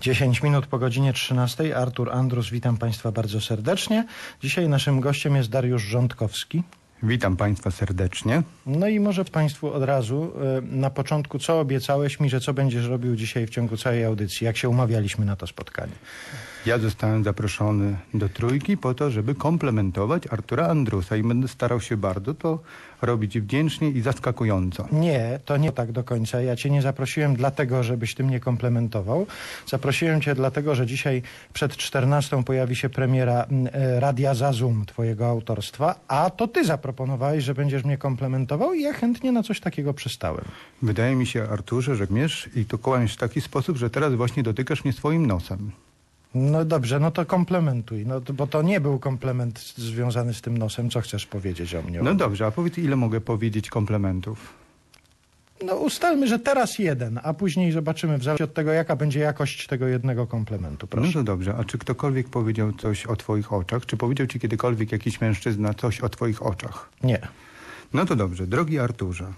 10 minut po godzinie 13. Artur Andrus, witam Państwa bardzo serdecznie. Dzisiaj naszym gościem jest Dariusz Rządkowski. Witam Państwa serdecznie. No i może Państwu od razu e, na początku, co obiecałeś mi, że co będziesz robił dzisiaj w ciągu całej audycji, jak się umawialiśmy na to spotkanie? Ja zostałem zaproszony do trójki po to, żeby komplementować Artura Andrusa i będę starał się bardzo to robić wdzięcznie i zaskakująco. Nie, to nie tak do końca. Ja cię nie zaprosiłem dlatego, żebyś ty mnie komplementował. Zaprosiłem cię dlatego, że dzisiaj przed 14 pojawi się premiera mm, e, Radia Zazum twojego autorstwa, a to ty zaproponowałeś, że będziesz mnie komplementował i ja chętnie na coś takiego przystałem. Wydaje mi się, Arturze, że miesz i to kłaniesz w taki sposób, że teraz właśnie dotykasz mnie swoim nosem. No dobrze, no to komplementuj, no, bo to nie był komplement związany z tym nosem. Co chcesz powiedzieć o mnie? No dobrze, a powiedz, ile mogę powiedzieć komplementów? No ustalmy, że teraz jeden, a później zobaczymy w zależności od tego, jaka będzie jakość tego jednego komplementu. No Proszę. to dobrze, a czy ktokolwiek powiedział coś o Twoich oczach? Czy powiedział Ci kiedykolwiek jakiś mężczyzna coś o Twoich oczach? Nie. No to dobrze, drogi Arturze,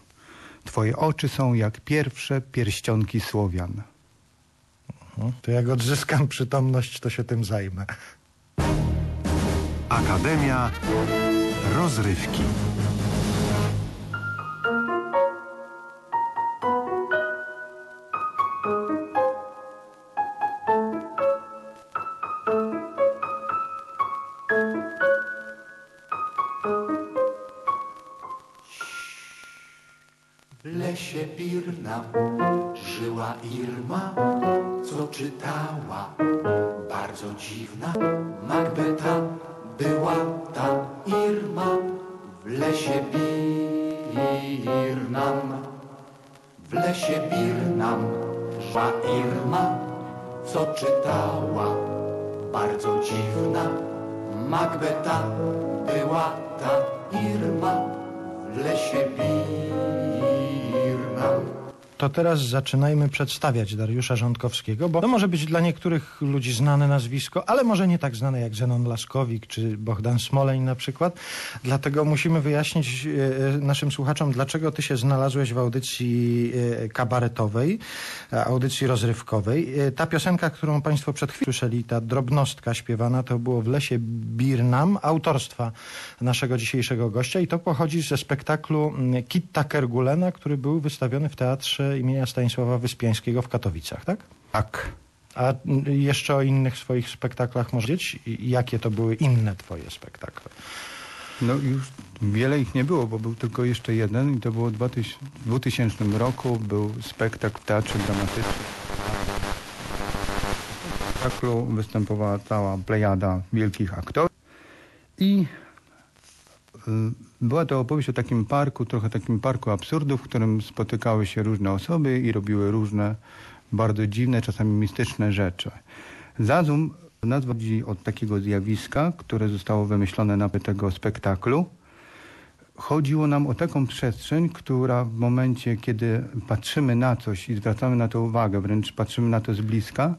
Twoje oczy są jak pierwsze pierścionki Słowian. No, To jak odzyskam przytomność, to się tym zajmę. Akademia Rozrywki. Lesie Birna żyła Irma, co czytała. Bardzo dziwna Macbeta była ta Irma. W lesie Birnam, w lesie Birnam żyła Irma, co czytała. Bardzo dziwna Macbeta była ta Irma. W lesie Birnam. To teraz zaczynajmy przedstawiać Dariusza Rządkowskiego, bo to może być dla niektórych ludzi znane nazwisko, ale może nie tak znane jak Zenon Laskowik czy Bohdan Smoleń na przykład. Dlatego musimy wyjaśnić e, naszym słuchaczom, dlaczego ty się znalazłeś w audycji e, kabaretowej, e, audycji rozrywkowej. E, Ta piosenka, którą Państwo przed chwilą słyszeli, ta drobnostka śpiewana, to było w lesie Birnam, autorstwa naszego dzisiejszego gościa i to pochodzi ze spektaklu mm, Kitta Kergulena, który był wystawiony w Teatrze imienia Stanisława Wyspiańskiego w Katowicach, tak? Tak. A jeszcze o innych swoich spektaklach może wiedzieć? I Jakie to były inne twoje spektakle? No już wiele ich nie było, bo był tylko jeszcze jeden i to było w 2000 w 2000 roku. Był spektakl w Teatrze Dramatycznym. W spektaklu występowała cała plejada wielkich aktorów i była to opowieść o takim parku, trochę takim parku absurdów, w którym spotykały się różne osoby i robiły różne bardzo dziwne, czasami mistyczne rzeczy. Zazum nazwa pochodzi od takiego zjawiska, które zostało wymyślone na tego spektaklu. Chodziło nam o taką przestrzeń, która w momencie, kiedy patrzymy na coś i zwracamy na to uwagę, wręcz patrzymy na to z bliska,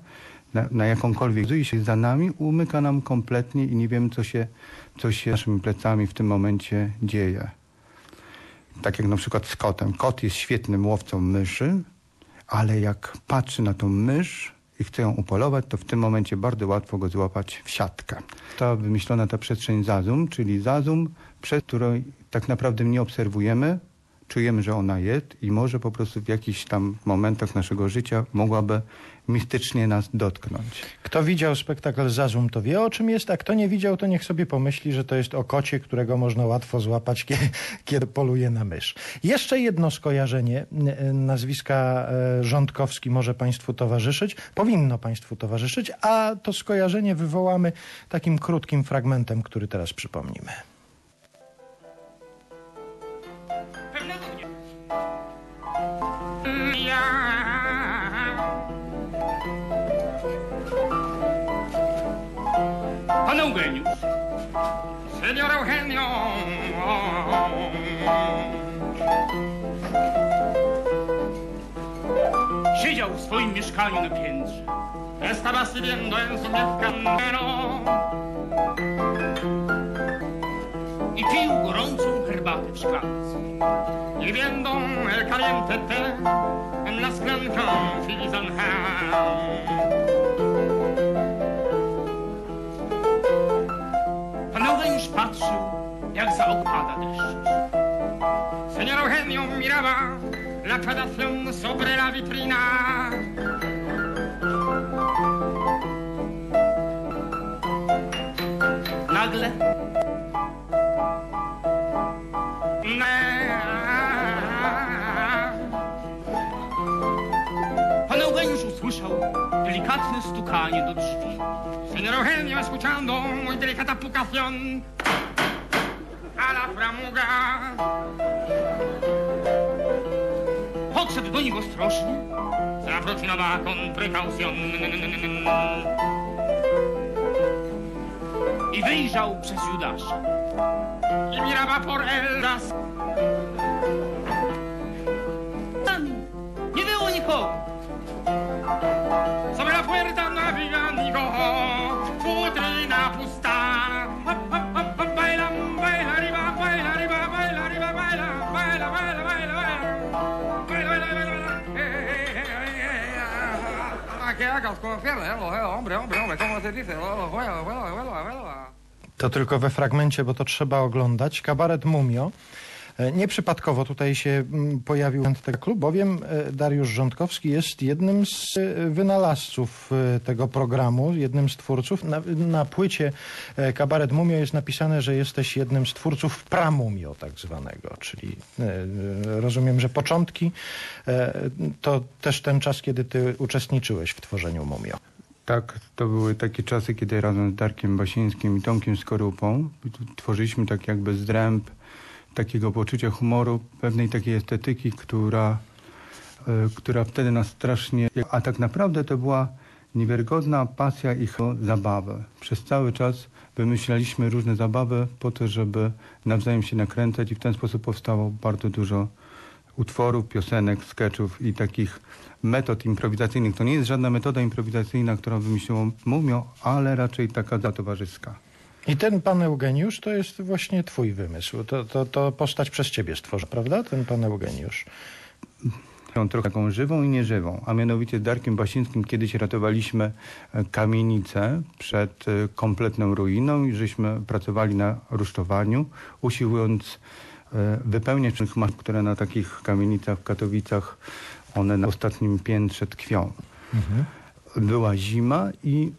na, na jakąkolwiek, i się za nami, umyka nam kompletnie i nie wiemy, co się, co się naszymi plecami w tym momencie dzieje. Tak jak na przykład z kotem. Kot jest świetnym łowcą myszy, ale jak patrzy na tą mysz i chce ją upolować, to w tym momencie bardzo łatwo go złapać w siatkę. Została wymyślona ta przestrzeń zazum, czyli zazum, przez której tak naprawdę nie obserwujemy, czujemy, że ona jest i może po prostu w jakichś tam momentach naszego życia mogłaby mistycznie nas dotknąć. Kto widział spektakl Zazum, to wie o czym jest, a kto nie widział, to niech sobie pomyśli, że to jest o kocie, którego można łatwo złapać, kiedy, kiedy poluje na mysz. Jeszcze jedno skojarzenie nazwiska e, Rządkowski może Państwu towarzyszyć, powinno Państwu towarzyszyć, a to skojarzenie wywołamy takim krótkim fragmentem, który teraz przypomnimy. Senior Eugenio. Siedział w swoim mieszkaniu na piętrze. Estaba sirviendo en su mieszkaniu. I pił gorącą herbatę w szklance. Y viendo el caliente té en la szklankę filizankę. La gradación sobre la vitrina. Nagle Pan Eugeniusz usłyszał delikatne stukanie do drzwi. Señor Eugenio, escuchando muy delicata pucación a la framuga. Nich ostrożnie, zaprocinowa con precaución. I wyjrzał przez Judasza. I miraba por el las. To tylko we fragmencie, bo to trzeba oglądać. Kabaret Mumio. E, Nieprzypadkowo tutaj się mm, pojawił tego klubu, bowiem e, Dariusz Rządkowski jest jednym z e, wynalazców tego programu, jednym z twórców. Na, na płycie Kabaret Mumio jest napisane, że jesteś jednym z twórców Pramumio tak zwanego, czyli rozumiem, że początki to też ten czas, kiedy ty uczestniczyłeś w tworzeniu Mumio. Tak, to były takie czasy, kiedy razem z Darkiem Basińskim i Tomkiem Skorupą tworzyliśmy tak jakby zręb takiego poczucia humoru, pewnej takiej estetyki, która, e, która wtedy nas strasznie... A tak naprawdę to była niewiarygodna pasja i ch- zabawę. Przez cały czas wymyślaliśmy różne zabawy po to, żeby nawzajem się nakręcać i w ten sposób powstało bardzo dużo utworów, piosenek, sketchów i takich metod improwizacyjnych. To nie jest żadna metoda improwizacyjna, którą wymyśliło Mumio, ale raczej taka towarzyska. I ten pan Eugeniusz to jest właśnie twój wymysł. To, to, to postać przez ciebie stworzy, prawda? Ten pan Eugeniusz. Ją trochę taką żywą i nieżywą, a mianowicie z Darkiem Basińskim kiedyś ratowaliśmy e, kamienicę przed e, kompletną ruiną i żeśmy pracowali na rusztowaniu, usiłując e, wypełniać tych maszyn, które na takich kamienicach w Katowicach one na ostatnim piętrze tkwią. Była zima i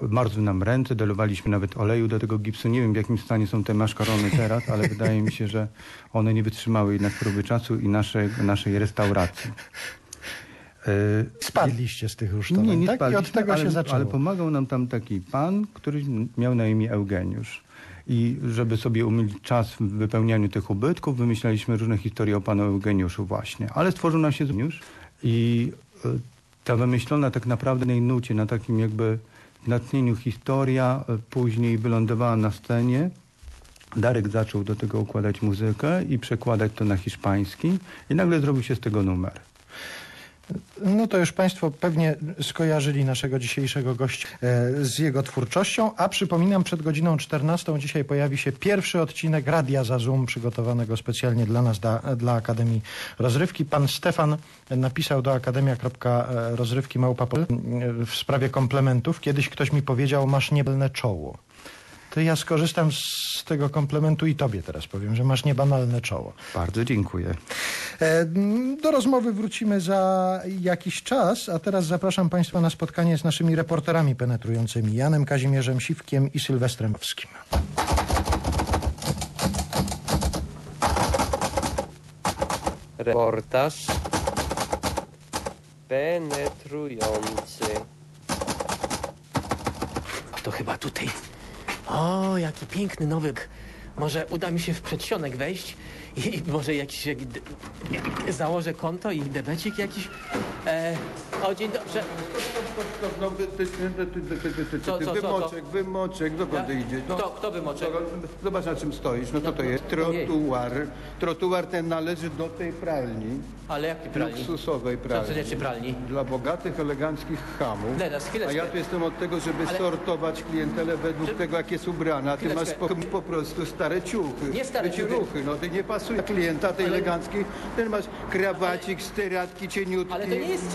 marzły nam ręce, dolewaliśmy nawet oleju do tego gipsu. Nie wiem w jakim stanie są te maszkarony teraz, ale wydaje mi się, że one nie wytrzymały jednak próby czasu i naszej, naszej restauracji. E, Spadliście z tych rusztowań, nie, nie tak? I spaliśmy, od tego ale, się zaczęło. Ale pomagał nam tam taki pan, który miał na imię Eugeniusz. I żeby sobie umilić czas w wypełnianiu tych ubytków, wymyślaliśmy różne historie o panu Eugeniuszu właśnie. Ale stworzył nam się Eugeniusz i e, ta wymyślona tak naprawdę na nucie, na takim jakby natchnieniu historia e, później wylądowała na scenie. Darek zaczął do tego układać muzykę i przekładać to na hiszpański i nagle zrobił się z tego numer. No to już Państwo pewnie skojarzyli naszego dzisiejszego gościa e, z jego twórczością, a przypominam, przed godziną 14 dzisiaj pojawi się pierwszy odcinek Radia za Zoom, przygotowanego specjalnie dla nas, dla Akademii Rozrywki. Pan Stefan napisał do akademia.rozrywki małpa.pl w sprawie komplementów. Kiedyś ktoś mi powiedział, masz niebanalne czoło. To ja skorzystam z tego komplementu i tobie teraz powiem, że masz niebanalne czoło. Bardzo dziękuję. E, Do rozmowy wrócimy za jakiś czas, a teraz zapraszam Państwa na spotkanie z naszymi reporterami penetrującymi Janem Kazimierzem Siwkiem i Sylwestrem Owskim. Reportaż penetrujący. To chyba tutaj. O, jaki piękny nowy. k- Może uda mi się w przedsionek wejść i, może jakiś założę konto i debecik jakiś. E, o, dzień dobry. No, ty, ty, ty, ty, ty, ty, ty, Co, ty, co, co, wymoczek, wymoczek, dokąd Ja? idziesz? No, Kto- kto wymoczek? no, Zobacz na czym stoisz, no co to jest? Trotuar. Trotuar ten należy do tej pralni, Ale jaki pralni? luksusowej Co, pralni. znaczy pralni? Dla bogatych, eleganckich hamów. Teraz, A chwileczkę. ja tu jestem od tego, żeby Ale- sortować klientelę według tego, jak jest ubrana. Ty masz Chwileczkę. po, po prostu stare ciuchy. Nie stare Ci ciuchy. ruchy, no ty nie pasuje klienta tej eleganckiej. Ten masz krawacik, steratki cieniutki. Ale to nie jest